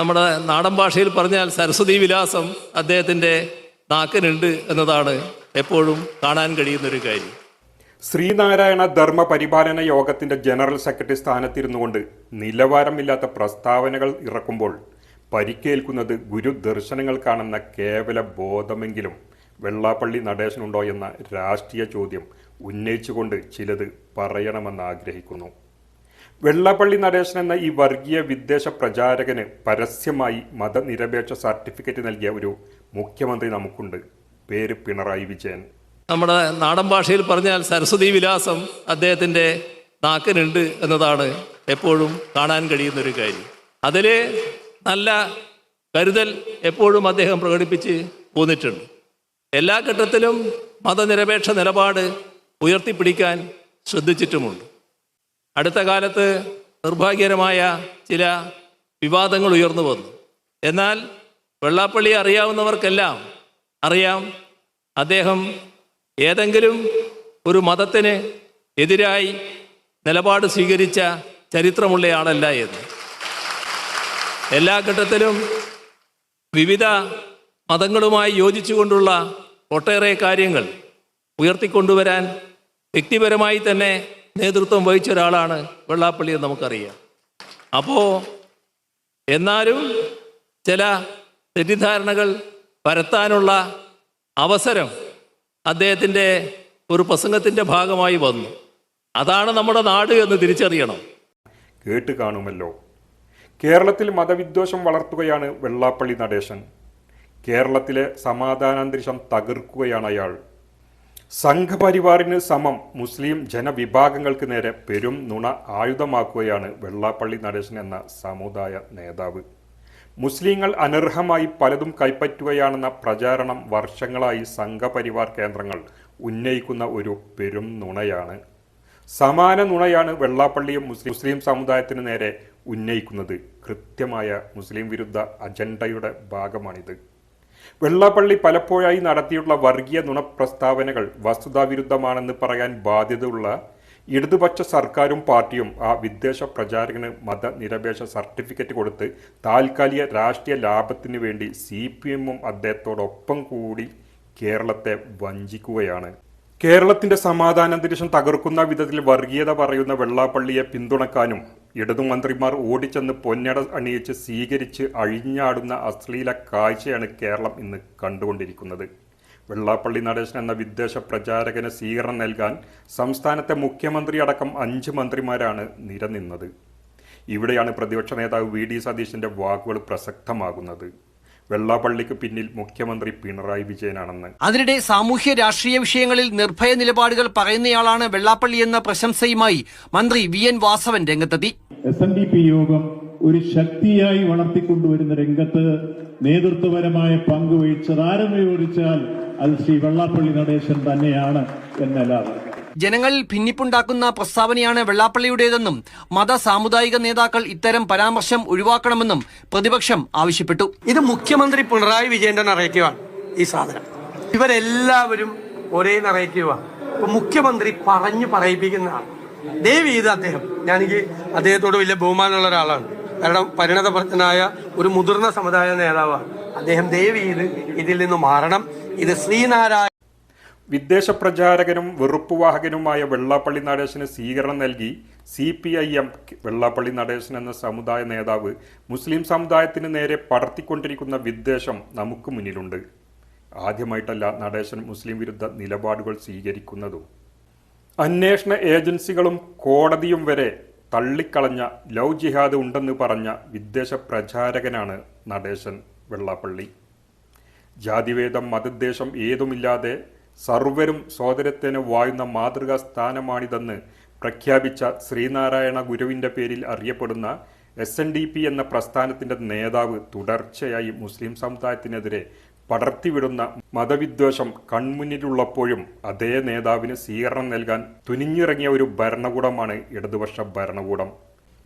നമ്മുടെ നാടൻ ഭാഷയിൽ പറഞ്ഞാൽ സരസ്വതി വിലാസം അദ്ദേഹത്തിന്റെ നാക്കനുണ്ട് എന്നതാണ് എപ്പോഴും കാണാൻ കഴിയുന്നൊരു കാര്യം. ശ്രീനാരായണ ധർമ്മ പരിപാലന യോഗത്തിന്റെ ജനറൽ സെക്രട്ടറി സ്ഥാനത്തിരുന്നുകൊണ്ട് നിലവാരമില്ലാത്ത പ്രസ്താവനകൾ ഇറക്കുമ്പോൾ പരിക്കേൽക്കുന്നത് ഗുരു ദർശനങ്ങൾക്കാണെന്ന കേവല ബോധമെങ്കിലും വെള്ളാപ്പള്ളി നടേശനുണ്ടോ എന്ന രാഷ്ട്രീയ ചോദ്യം ഉന്നയിച്ചുകൊണ്ട് ചിലത് പറയണമെന്ന് ആഗ്രഹിക്കുന്നു വെള്ളാപ്പള്ളി നടേശൻ എന്ന ഈ വർഗീയ വിദ്വേഷ പ്രചാരകന് പരസ്യമായി മതനിരപേക്ഷ സർട്ടിഫിക്കറ്റ് നൽകിയ ഒരു മുഖ്യമന്ത്രി നമുക്കുണ്ട്. പേര് പിണറായി വിജയൻ. നമ്മുടെ നാടൻ ഭാഷയിൽ പറഞ്ഞാൽ സരസ്വതി വിലാസം അദ്ദേഹത്തിന്റെ നാക്കിനുണ്ട് എന്നതാണ് എപ്പോഴും കാണാൻ കഴിയുന്നൊരു കാര്യം. അതിൽ നല്ല കരുതൽ എപ്പോഴും അദ്ദേഹം പ്രകടിപ്പിച്ച് പോന്നിട്ടുണ്ട്. എല്ലാ ഘട്ടത്തിലും മതനിരപേക്ഷ നിലപാട് ഉയർത്തിപ്പിടിക്കാൻ ശ്രദ്ധിച്ചിട്ടുമുണ്ട്. അടുത്ത കാലത്ത് നിർഭാഗ്യകരമായ ചില വിവാദങ്ങൾ ഉയർന്നു വന്നു. എന്നാൽ വെള്ളാപ്പള്ളി അറിയാവുന്നവർക്കെല്ലാം അറിയാം അദ്ദേഹം ഏതെങ്കിലും ഒരു മതത്തിന് എതിരായി നിലപാട് സ്വീകരിച്ച ചരിത്രമുള്ളയാളല്ല എന്ന്. എല്ലാ ഘട്ടത്തിലും വിവിധ മതങ്ങളുമായി യോജിച്ചുകൊണ്ടുള്ള ഒട്ടേറെ കാര്യങ്ങൾ ഉയർത്തിക്കൊണ്ടുവരാൻ വ്യക്തിപരമായി തന്നെ നേതൃത്വം വഹിച്ച ഒരാളാണ് വെള്ളാപ്പള്ളി എന്ന് നമുക്കറിയാം. അപ്പോൾ എന്നാലും ചില തെറ്റിദ്ധാരണകൾ പരത്താനുള്ള അവസരം അദ്ദേഹത്തിന്റെ ഒരു പ്രസംഗത്തിന്റെ ഭാഗമായി വന്നു. അതാണ് നമ്മുടെ നാട് എന്ന് തിരിച്ചറിയണം. കേട്ട് കാണുമല്ലോ. കേരളത്തിൽ മതവിദ്വേഷം വളർത്തുകയാണ് വെള്ളാപ്പള്ളി നടേശൻ. കേരളത്തിലെ സമാധാനാന്തരീക്ഷം തകർക്കുകയാണ് അയാൾ. സംഘപരിവാറിന് സമം മുസ്ലിം ജനവിഭാഗങ്ങൾക്ക് നേരെ പെരും നുണ ആയുധമാക്കുകയാണ് വെള്ളാപ്പള്ളി നടേശൻ എന്ന സമുദായ നേതാവ്. മുസ്ലിങ്ങൾ അനർഹമായി പലതും കൈപ്പറ്റുകയാണെന്ന പ്രചാരണം വർഷങ്ങളായി സംഘപരിവാർ കേന്ദ്രങ്ങൾ ഉന്നയിക്കുന്ന ഒരു പെരും നുണയാണ്. സമാന നുണയാണ് വെള്ളാപ്പള്ളിയും മുസ്ലിം മുസ്ലിം സമുദായത്തിന് നേരെ ഉന്നയിക്കുന്നത്. കൃത്യമായ മുസ്ലിം വിരുദ്ധ അജണ്ടയുടെ ഭാഗമാണിത്. വെള്ളാപ്പള്ളി പലപ്പോഴായി നടത്തിയിട്ടുള്ള വർഗീയ നുണപ്രസ്താവനകൾ വസ്തുതാവിരുദ്ധമാണെന്ന് പറയാൻ ബാധ്യതയുള്ള ഇടതുപക്ഷ സർക്കാരും പാർട്ടിയും ആ വിദ്വേഷ പ്രചാരകന് മതനിരപേക്ഷ സർട്ടിഫിക്കറ്റ് കൊടുത്ത് താൽക്കാലിക രാഷ്ട്രീയ ലാഭത്തിനു വേണ്ടി സി പി എമ്മും അദ്ദേഹത്തോടൊപ്പം കൂടി കേരളത്തെ വഞ്ചിക്കുകയാണ്. കേരളത്തിന്റെ സമാധാന അന്തരീക്ഷം തകർക്കുന്ന വിധത്തിൽ വർഗീയത പറയുന്ന വെള്ളാപ്പള്ളിയെ പിന്തുണക്കാനും ഇടതുമന്ത്രിമാർ ഓടിച്ചെന്ന് പൊന്നട അണിയിച്ച് സ്വീകരിച്ച് അഴിഞ്ഞാടുന്ന അശ്ലീല കാഴ്ചയാണ് കേരളം ഇന്ന് കണ്ടുകൊണ്ടിരിക്കുന്നത്. വെള്ളാപ്പള്ളി നടേശൻ എന്ന വിദേശ പ്രചാരകന് സ്വീകരണം നൽകാൻ സംസ്ഥാനത്തെ മുഖ്യമന്ത്രി അടക്കം അഞ്ച് മന്ത്രിമാരാണ് നിരനിന്നത്. ഇവിടെയാണ് പ്രതിപക്ഷ നേതാവ് വി ഡി സതീശന്റെ വാക്കുകൾ പ്രസക്തമാകുന്നത്. വെള്ളാപ്പള്ളിക്ക് പിന്നിൽ മുഖ്യമന്ത്രി പിണറായി വിജയനാണെന്ന്. അതിനിടെ സാമൂഹ്യ രാഷ്ട്രീയ വിഷയങ്ങളിൽ നിർഭയ നിലപാടുകൾ പറയുന്നയാളാണ് വെള്ളാപ്പള്ളി എന്ന പ്രശംസയുമായി മന്ത്രി വി എൻ വാസവൻ രംഗത്തെത്തി. എസ് എൻ ഡി പി യോഗം ഒരു ശക്തിയായി വളർത്തിക്കൊണ്ടുവരുന്ന രംഗത്ത് നേതൃത്വപരമായ പങ്ക് വഹിച്ചത് ആരെന്ന് ചോദിച്ചാൽ അത് ശ്രീ വെള്ളാപ്പള്ളി നടേശൻ തന്നെയാണ് എന്നല്ലാതെ. ജനങ്ങളിൽ ഭിന്നിപ്പുണ്ടാക്കുന്ന പ്രസ്താവനയാണ് വെള്ളാപ്പള്ളിയുടേതെന്നും മത സാമുദായിക നേതാക്കൾ ഇത്തരം പരാമർശം ഒഴിവാക്കണമെന്നും പ്രതിപക്ഷം ആവശ്യപ്പെട്ടു. ഇത് മുഖ്യമന്ത്രി പിണറായി വിജയന്റെ നറേറ്റീവാണ് ഈ സാധനം. ഇവരെല്ലാവരും ഒരേ നറേറ്റീവാണ് മുഖ്യമന്ത്രി പറഞ്ഞു പറയിപ്പിക്കുന്നതാണ്. ദേവി ഇത് അദ്ദേഹം ഞാനെനിക്ക് അദ്ദേഹത്തോട് വലിയ ബഹുമാനമുള്ള ഒരാളാണ്. കാരണം പരിണതപ്രജ്ഞനായ ഒരു മുതിർന്ന സമുദായ നേതാവാണ്. അദ്ദേഹം ദേവി ഇത് ഇതിൽ നിന്ന് മാറണം. ഇത് ശ്രീനാരായണ വിദ്വേഷ പ്രചാരകനും വെറുപ്പുവാഹകനുമായ വെള്ളാപ്പള്ളി നടേശന് സ്വീകരണം നൽകി C P I M Vellappally Natesan എന്ന സമുദായ നേതാവ് മുസ്ലിം സമുദായത്തിന് നേരെ പടർത്തിക്കൊണ്ടിരിക്കുന്ന വിദ്വേഷം നമുക്ക് മുന്നിലുണ്ട്. ആദ്യമായിട്ടല്ല നടേശൻ മുസ്ലിം വിരുദ്ധ നിലപാടുകൾ സ്വീകരിക്കുന്നതും. അന്വേഷണ ഏജൻസികളും കോടതിയും വരെ തള്ളിക്കളഞ്ഞ ലവ് ജിഹാദ് ഉണ്ടെന്ന് പറഞ്ഞ വിദ്വേഷ പ്രചാരകനാണ് നടേശൻ വെള്ളാപ്പള്ളി. ജാതിവേദം മതദ്ദേശം ഏതുമില്ലാതെ സർവരും സോദരത്തിന് വായുന്ന മാതൃകാ സ്ഥാനമാണിതെന്ന് പ്രഖ്യാപിച്ച ശ്രീനാരായണ ഗുരുവിന്റെ പേരിൽ അറിയപ്പെടുന്ന എസ് എൻ ഡി പി എന്ന പ്രസ്ഥാനത്തിന്റെ നേതാവ് തുടർച്ചയായി മുസ്ലിം സമുദായത്തിനെതിരെ പടർത്തിവിടുന്ന മതവിദ്വേഷം കൺമുന്നിലുള്ളപ്പോഴും അതേ നേതാവിന് സ്വീകരണം നൽകാൻ തുനിഞ്ഞിറങ്ങിയ ഒരു ഭരണകൂടമാണ് ഇടതുപക്ഷ ഭരണകൂടം.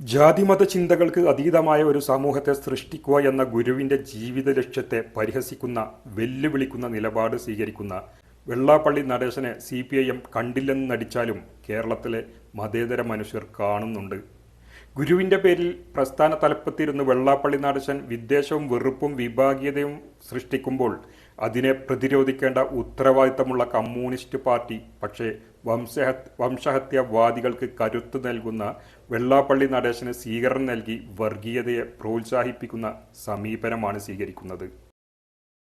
ജാതിമത ചിന്തകൾക്ക് അതീതമായ ഒരു സമൂഹത്തെ സൃഷ്ടിക്കുക എന്ന ഗുരുവിന്റെ ജീവിത ലക്ഷ്യത്തെ പരിഹസിക്കുന്ന വെല്ലുവിളിക്കുന്ന നിലപാട് സ്വീകരിക്കുന്ന വെള്ളാപ്പള്ളി നടേശനെ സി പി ഐ എം കണ്ടില്ലെന്ന് നടിച്ചാലും കേരളത്തിലെ മതേതര മനുഷ്യർ കാണുന്നുണ്ട്. ഗുരുവിന്റെ പേരിൽ പ്രസ്ഥാന തലപ്പത്തിരുന്ന് വെള്ളാപ്പള്ളി നടേശൻ വിദ്വേഷവും വെറുപ്പും വിഭാഗീയതയും സൃഷ്ടിക്കുമ്പോൾ അതിനെ പ്രതിരോധിക്കേണ്ട ഉത്തരവാദിത്തമുള്ള കമ്മ്യൂണിസ്റ്റ് പാർട്ടി പക്ഷേ വംശഹ വംശഹത്യവാദികൾക്ക് കരുത്ത് നൽകുന്ന വെള്ളാപ്പള്ളി നടേശന് സ്വീകരണം നൽകി വർഗീയതയെ പ്രോത്സാഹിപ്പിക്കുന്ന സമീപനമാണ് സ്വീകരിക്കുന്നത്.